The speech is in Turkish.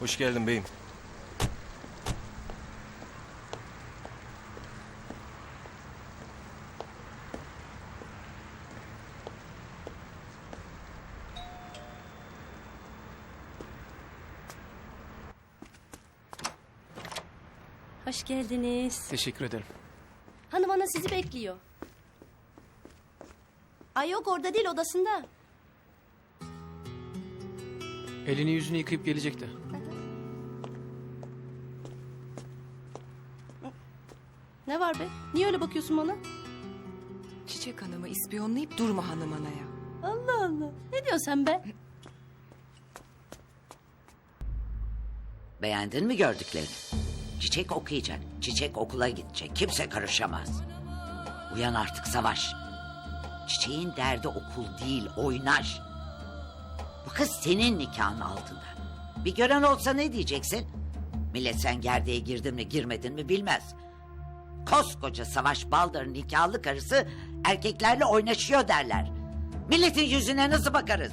Hoş geldin beyim. Hoş geldiniz. Teşekkür ederim. Hanım ana sizi bekliyor. Ay yok orada değil odasında. Elini yüzünü yıkayıp gelecekti. Ne var be? Niye öyle bakıyorsun bana? Çiçek Hanım'ı ispiyonlayıp durma hanım anaya. Allah Allah. Ne diyorsun sen be? Beğendin mi gördüklerini? Çiçek okuyacak, çiçek okula gidecek. Kimse karışamaz. Uyan artık Savaş. Çiçeğin derdi okul değil, oynaş. Bu kız senin nikahın altında. Bir gören olsa ne diyeceksin? Millet sen gerdeğe girdin mi girmedin mi bilmez. Koskoca Savaş Baldar'ın nikahlı karısı erkeklerle oynaşıyor derler. Milletin yüzüne nasıl bakarız?